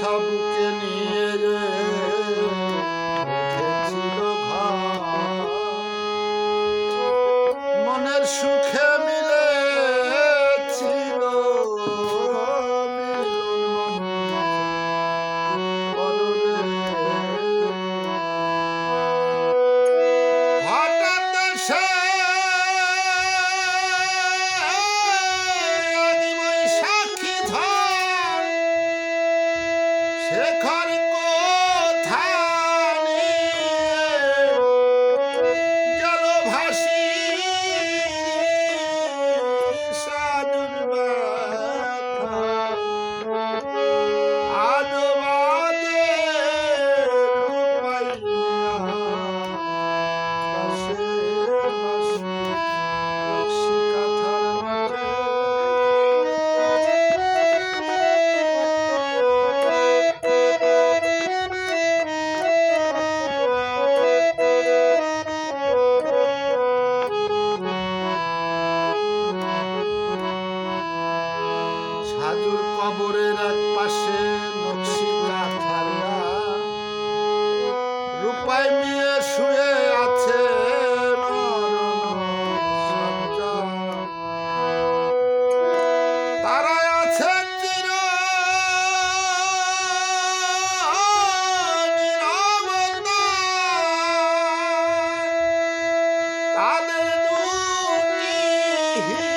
আশা বুকে নিয়ে রেখেছিল মনের সুখে Yeah.